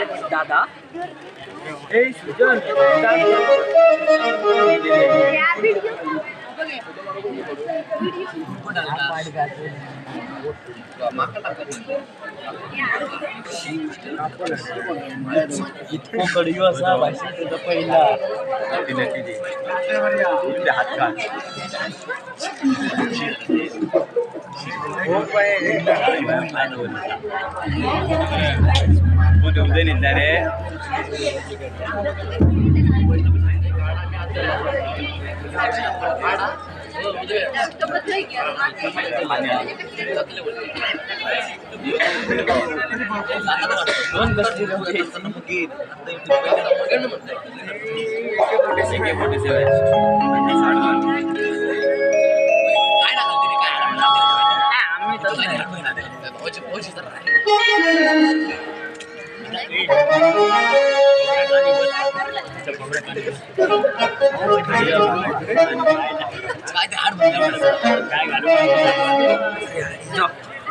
दादा ए सुजन इतकं कडीव असा भाषण तुझा पहिला हात का போட்டு உதயநிதித்தாரு போட்டு சேவை Oye, oye, está raro. बसली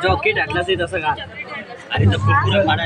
जॉकी टाकलाच तसं का अरे तर पुरा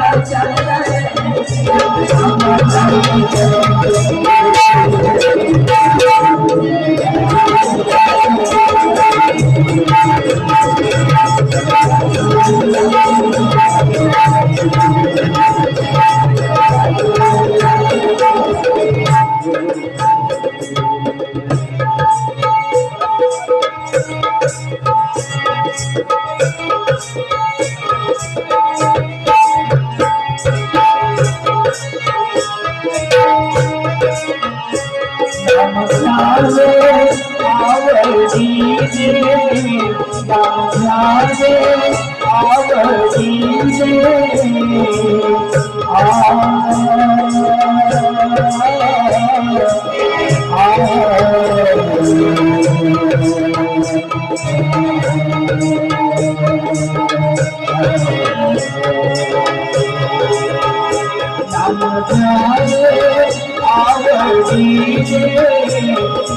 काढा नाही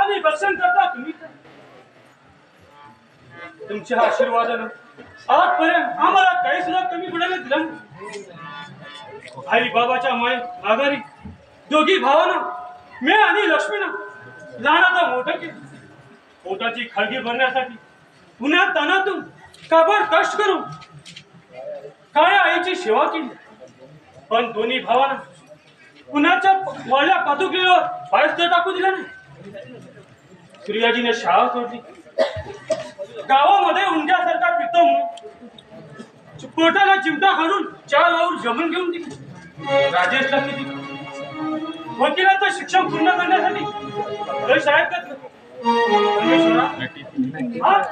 आम्ही भक्षण करता तुम्ही तुमच्या आशीर्वादानं आजपर्यंत आम्हाला काहीच सुद्धा कमी पडायला दिलं आई बाबाच्या माय आघारी दोघी भावानं मी आणि लक्ष्मीनं लहानाचं मोठं केलं. पोटाची खळगी भरण्यासाठी पुन्हा तानातून काबड कष्ट करून काळ्या आईची सेवा केली. पण दोन्ही भावानं कुणाच्या वाळल्या पातुकीवर पायच टाकू दिला नाही. सूर्याजीने शाळा सोडली. गावामध्ये उंड्यासारखा पितो पोटाला चिमटा काढून चार वावर जमून घेऊन दिली राजेशला किती वकिलाचं शिक्षण पूर्ण करण्यासाठी साहेब शाळेत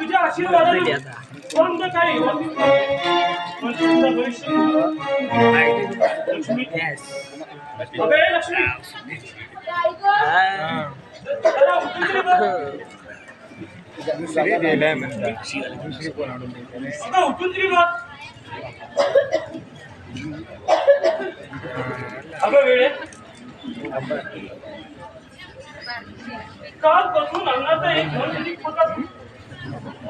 तुझ्या आशीर्वादाने कोणतं काही लक्ष्मी? अबे लक्ष्मी? हाय अगं उठून तरी बघ अगं वेळे काल बसून अंगाचा एक दोन तरी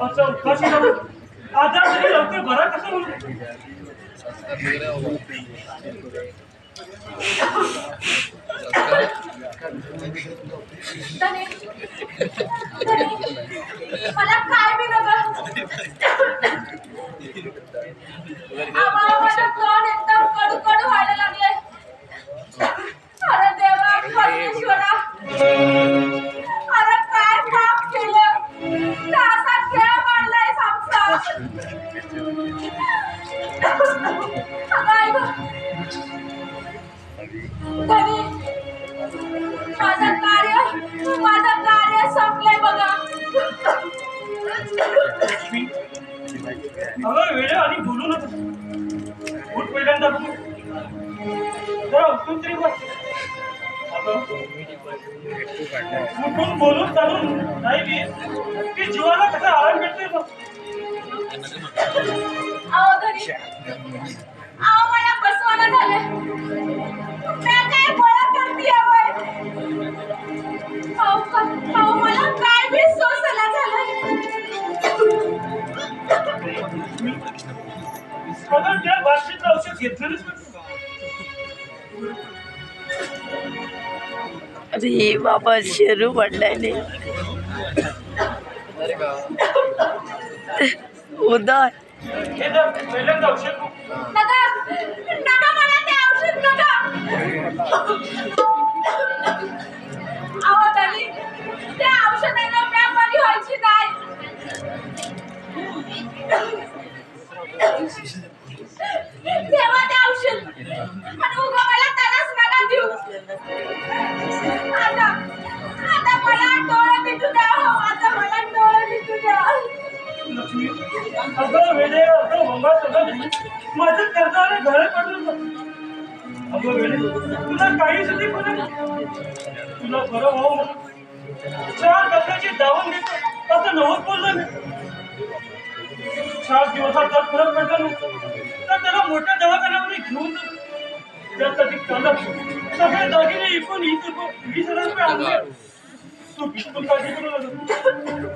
असं उपाशी राहून तरी लवकर बरा कसं मला काय बी नका. घरी. अहो मला बसवाना झालं मी काय गोळा करते होय. अहो क- अहो मला काय बी सोसला झालं अगं त्या बाटलीतलं औषध घेतलेलंच नाही. अरे बाबा शेरू पडलाय नाही उदय हे तर पहिल्यांदा औषध बघ. नका! नका मला ते औषध नका! अहो घरी त्या औषधाने मी बरी व्हायची नाही तेव्हा ते औषध. आणि उगा मला त्यालाच नका देऊ. आता आता मला डोळे मिटू द्या हो. आता मला डोळे मिटू द्या. लक्ष्मी अगं वेळे अगं भंगा सगळं माझं करताना घर पडलं अगं वेळे तुला काही सुधी पण तुला बरं हो चार कपड्याची दावून देतो असं नवस बोललं मी चार दिवसात जर फरक पडला नव्हता तर त्याला मोठ्या दवाखान्यामध्ये घेऊन त्यासाठी कालच सगळे दागिने इकून वीस रुपये वीस हजार रुपये आणले तू बिलकुल काळजी करू नका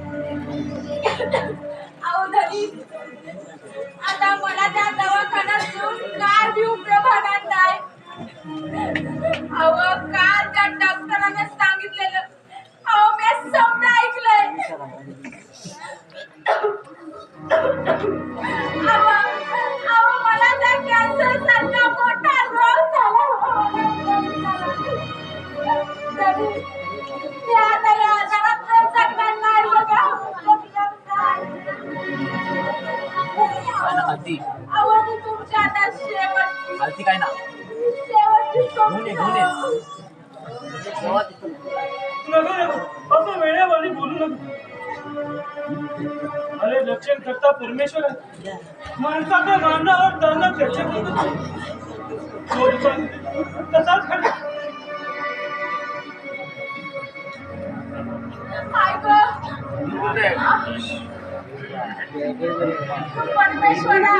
नको नको असं वेळेवाली बोलू नको. अरे रक्षण करता परमेश्वर आहे. माणसाच्या मारणावर तरणं त्याच्या तसाच खरं. परमेश्वरा.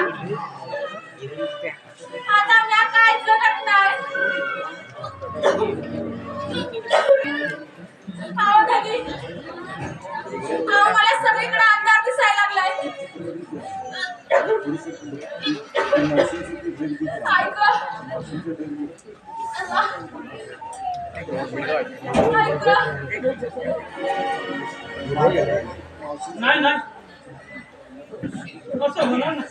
आता मी काय जगत नाही. मला सगळीकडे अंधार दिसायला लागलाय. नाही नाही. होणार नाही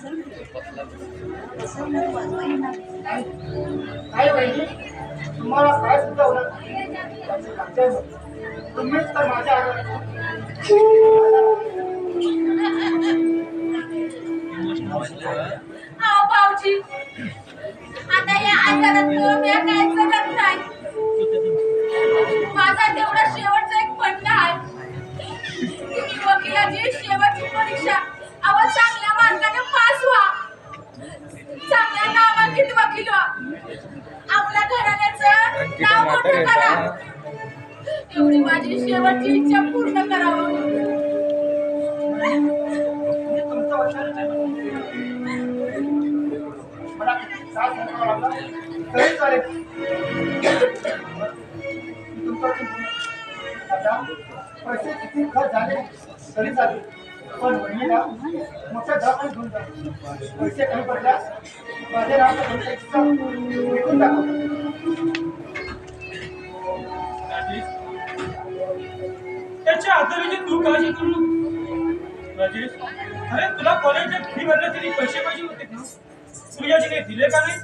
काय वहिनी तुम्हाला काय सुद्धा होणार. तुम्हीच तर माझ्या भाऊजी. आता या आजारात मी काय जगत नाही. माझा तेवढा शेवटचा एक फंड आहे. तुम्ही वकिलाची शेवटची परीक्षा. अहो चांगल्या मार्गाने पास व्हा. चांगल्या नामांकित वकील व्हा. आपल्या घराण्याचं नाव मोठं करा. तेवढी माझी शेवटची इच्छा पूर्ण करावं. पैसे किती खर्च झाले तरी चालेल पण वहिनीला मोठ्या दवाखान्यात घेऊन जा पैसे कमी पडल्यास माझ्या नाव विकून टाकू त्याच्या आधाराची तू काळजी करू राजेश अरे तुला कॉलेजच्या फी भरण्यासाठी पैसे पाहिजे होते ना सूर्याजीने दिले का नाही?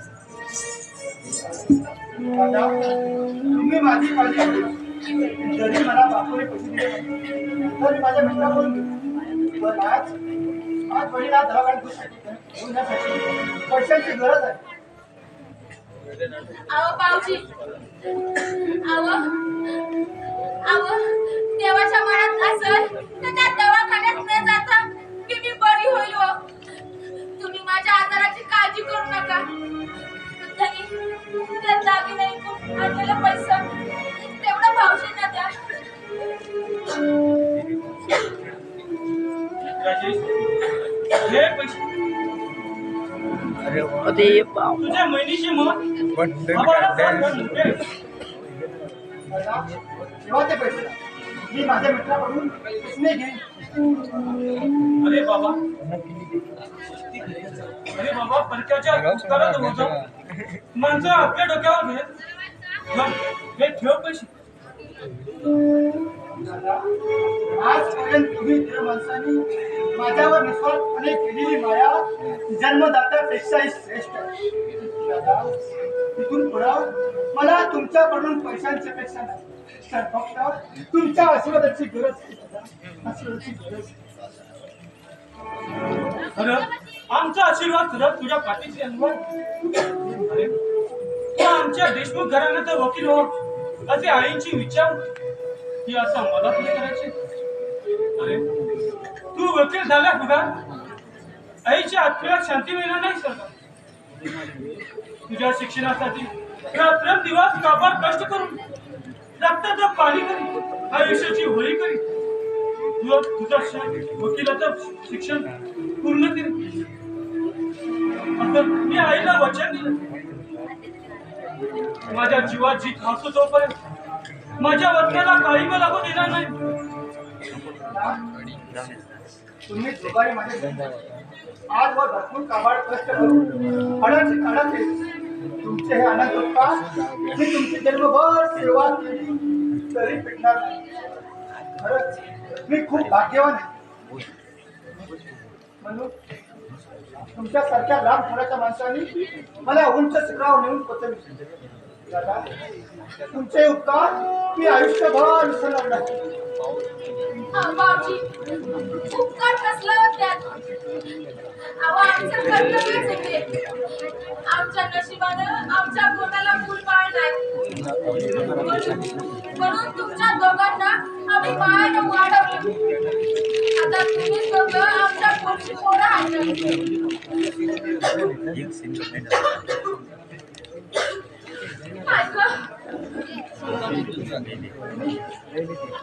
तुम्ही माझी काळजी जरी मला बापूने पैसे दिले तर मी माझ्या मित्राकडून पण आज आज वडीला दवाखान्यात घेऊन- पैशांची गरज आहे. अहो पावजी अहो अहो देवाच्या मनात असल तर त्या दवाखान्यात न जाता की मी बरी होईल हो. तुम्ही माझ्या आजाराची काळजी करू नका. त्यांनी त्या दागिने विकून आणलेला पैसा तेवढा भावशींना द्या. हे पैसे. अरे मी माझ्या मित्राकडून घेईन. अरे बाबा. अरे बाबा परक्याच्या उपकारात होतो माणसं आपल्या डोक्यावर घेत हे ठेव पैसे. आजपर्यंत तुम्ही त्या माणसांनी माझ्यावर निस्वार्थपणे केलेली माया जन्मदात्यापेक्षाही श्रेष्ठ आहे. तिथून पुढं मला तुमच्याकडून पैशांची पेक्षा नाही. तर फक्त तुमच्या आशीर्वादाची गरज आशीर्वादाची गरज खरं आमचा आशीर्वाद खरं तुझ्या पाठीशी अनुभव आमच्या देशमुख घराण्याचा वकील हो. असे आईची विचार ही आता मला पुढे करायचे? अरे तू वकील झाला बघा आईच्या आत्म्याला शांती मिळणार नाही सर. तुझ्या शिक्षणासाठी दिवस काबार कष्ट करून रक्ताचं पाणी करी आयुष्याची होळी करी. तुझं तुझं वकिलाचं शिक्षण पूर्ण केली आता मी आईला वचन दिलं. माझ्या जीवात जी खासू तोपर्यंत माझ्या वतनाला काही मला लागू देणार नाही. तुम्ही दुपारी माझे आज आहात. आजवर भरपूर काबाड कष्ट करून अडाचे काढाचे तुमचे हे अनाथ पप्पा मी तुमची जन्मभर सेवा केली तरी पेटणार नाही. खरंच मी खूप भाग्यवान आहे. म्हणून तुमच्यासारख्या लांब थोड्याच्या माणसांनी मला उंच शिखरावर नेऊन पोचवले. तुमचे उपकार मी आयुष्यभर विसरणार नाही. उपकार कसला हो त्यात? अहो आमचं कर्तव्यच आहे ते. आमच्या नशिबानं आमच्या पोटाला मूल बाळ नाही म्हणून म्हणून तुमच्या दोघांना आम्ही मायानं वाढवलं. आता तुम्ही दोघं आमच्या पोटची पोरं आहेत ऐका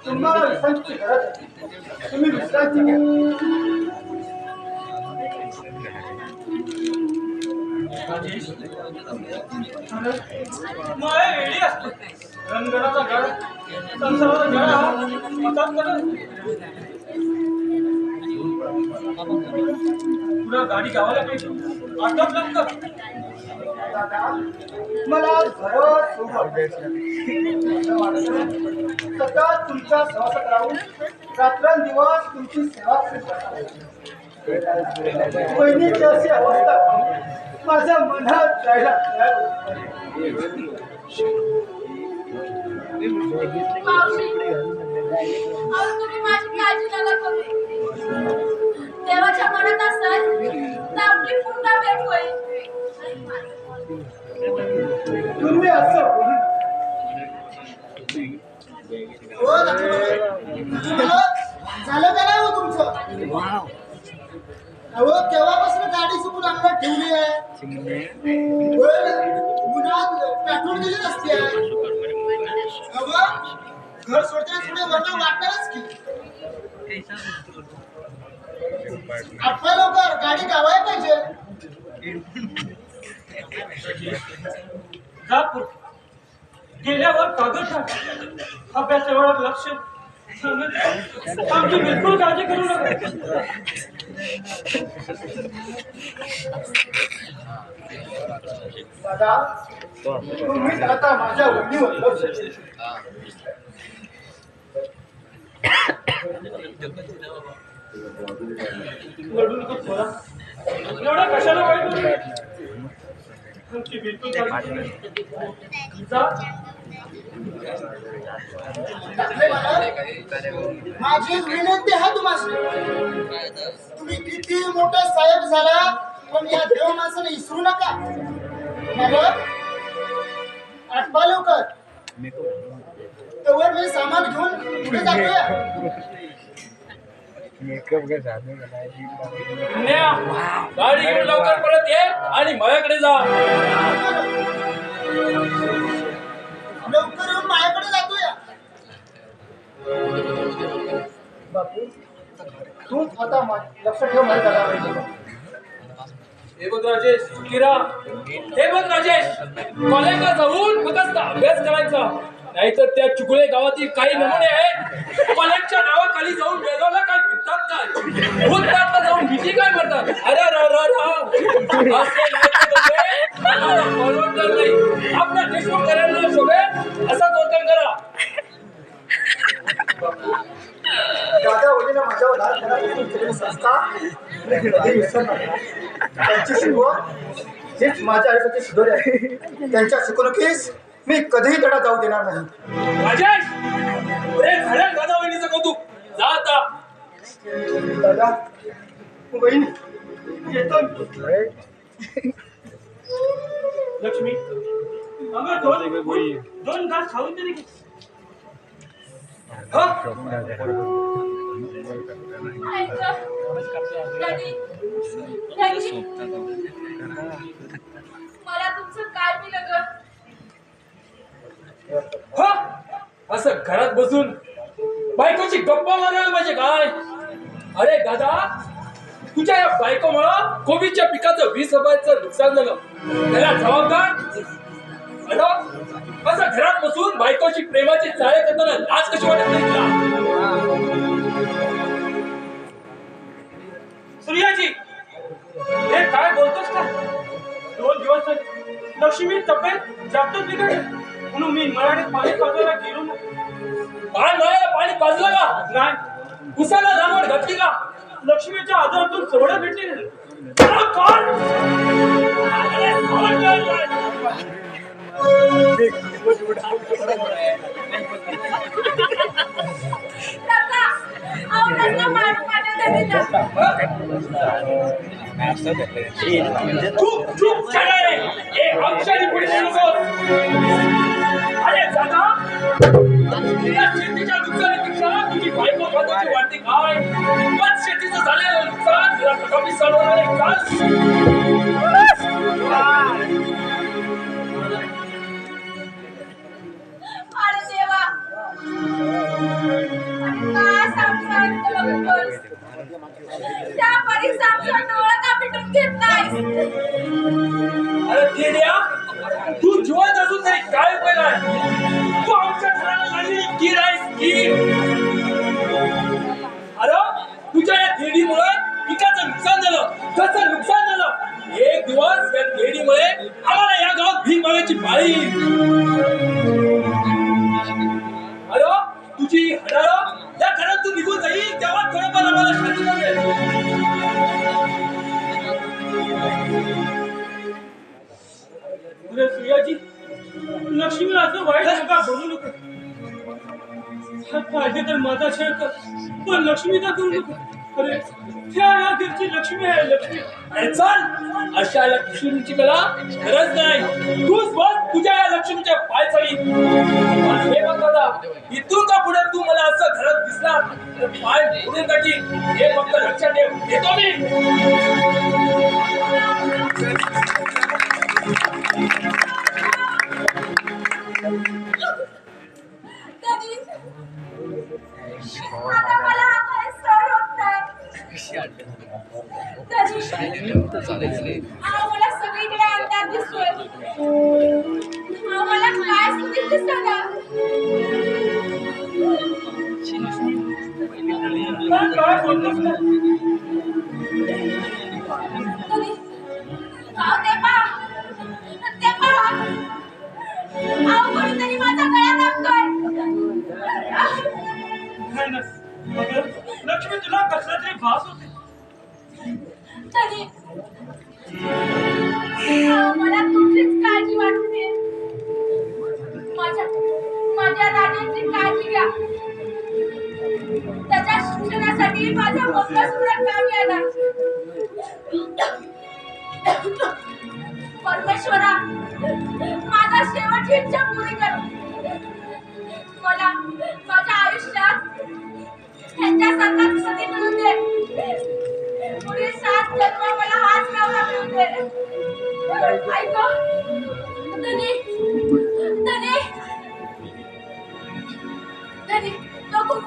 तुम्हाला विश्रांतीची गरज आहे तुम्ही विश्रांती घ्या वेळी रंगणाचा गड संसाराचा गड हा गाडी गावाला पाहिजे. आटप लागतं. दादा. मला घर खूप सतत तुमच्या सहवासात राहून रात्रंदिवस तुमची सेवा करीत. बहिणीची अशी अवस्था माझ्या मनात जायला तयार तुम्ही माझी काळजी नका करू. देवाच्या मनात असाल तर आपली पुन्हा भेट होईल. तुम्ही झालं का नाही हो तुमचं? अहो केव्हापासून गाडी चुकून अंगात ठेवली आहे? उन्हात पेट्रोल गेली नसते अहो घर सोडताना थोडे वर्ण वाटणारच की. आठवा लवकर गाडी गावाय पाहिजे. जात पुढे. गेल्यावर कागद टाक. अभ्यासावर लक्ष आमची बिलकुल काळजी करू नका. दादा तुम्ही आता माझ्या उंडीवर लक्ष नको एवढा कशाला वाईट होतो? आमची बिलकुल काळजी करू नका. जा टाकले मला माझी विनंती आहे तुम्हाला तुम्ही किती मोठा साहेब झाला पण या देव माणसाने विसरू नका. आठवा लवकर. तेव्हा मी सामान घेऊन पुढे जातोय. न्या. गाडी घेऊन लवकर परत ये आणि माझ्याकडे जा लवकर येऊन माझ्याकडे जातोय बापू तू आता मा- लक्ष ठेव माझ्या दादावर. हे बघ राजेश किरा हे बघ राजेश कॉलेजला जाऊन मगच अभ्यास करायचा नाहीतर त्या चुकळे गावातील काही नमुने आहेत. पलटच्या नावाखाली जाऊन बेगावला काय फिरतात काय? भूतनाथला जाऊन भीती काय म्हणतात अरे रा रा र. परवडणार नाही. आपल्या देशमुख करायला शोभे. असा वर्तन करा. दादा वडील संस्था त्यांची शिकवण हेच माझ्या आयुष्याची सुधारी आहे. त्यांच्या शिकवणुकीस मी कधीही तडा जाऊ देणार नाही राजेश अरे झाल्या दादा वहिनीचं कौतुक जा आता दादा बहिणी येतो. लक्ष्मी अगं दोन दोन घास खाऊन तरी. हा? मला तुमचं काय ग हा? असं घरात बसून बायकोची गप्पा मारायला पाहिजे काय? अरे दादा तुझ्या या बायकोमुळं कोबीच्या पिकाचं वीस रुपयाचं नुकसान झालं. त्याला जबाबदार? असं घरात बसून बायकोची प्रेमाची चाळे करताना लाज कशी वाटत नाही तुला? सूर्याजी हे काय बोलतोस का? दोन दिवस लक्ष्मी तब्येत जास्तच बिघडली. म्हणून मी मराठीत पाणी पाजवायला गेलो ना काय नळाला पाणी पाजलं का नाही उसाला लागवड घातली का लक्ष्मीच्या आजारातून सवड भेटली नाही अरे कोण? अरे कोण? काका चूप चढाय हे अक्षरी पुढे नकोस. शेतीच्या नुकसानीपेक्षा तुझी बायको महत्वाची काय? पण शेतीचं झालेलं नुकसान तुला कमी चालवणार आहे त्या परी सामसा डोळा का पिटून घेत या लक्ष्मीची मला गरज नाही. तूच बस तुझ्या या लक्ष्मीच्या पाय चढी हे बघ दादा इथून का पुढे तू मला असं घरात दिसला तर पाय मोडून टाकी हे फक्त लक्षात ठेव. येतो मी. कसला तरी होते. तरी. मला तुमचीच काळजी वाटते माझ्या माझ्या राजाची काळजी घ्या. त्याच्या शिक्षणासाठी माझा मंगळसूत्र कामी आला परमेश्वरा माझा शेवटची इच्छा पुरी कर. मला माझ्या आयुष्यात ह्यांच्यासारखा सती मिळून दे. पुढील सात जन्म मला हाच नवरा दे. धनी. धनी. धनी. तो खूप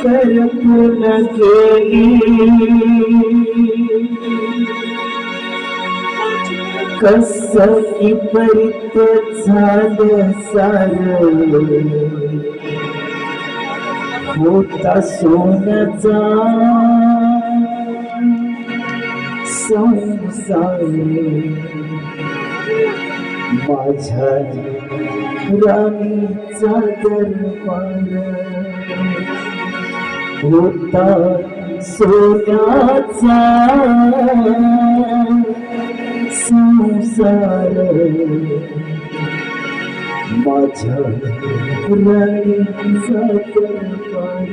सुखाची करपून गेली कस विपरीत झालं सार होता सोन्याचा संसार माझ्या राणीचा दरबार. होता सोन्याचा संसार माझ्या राणीचा दरबार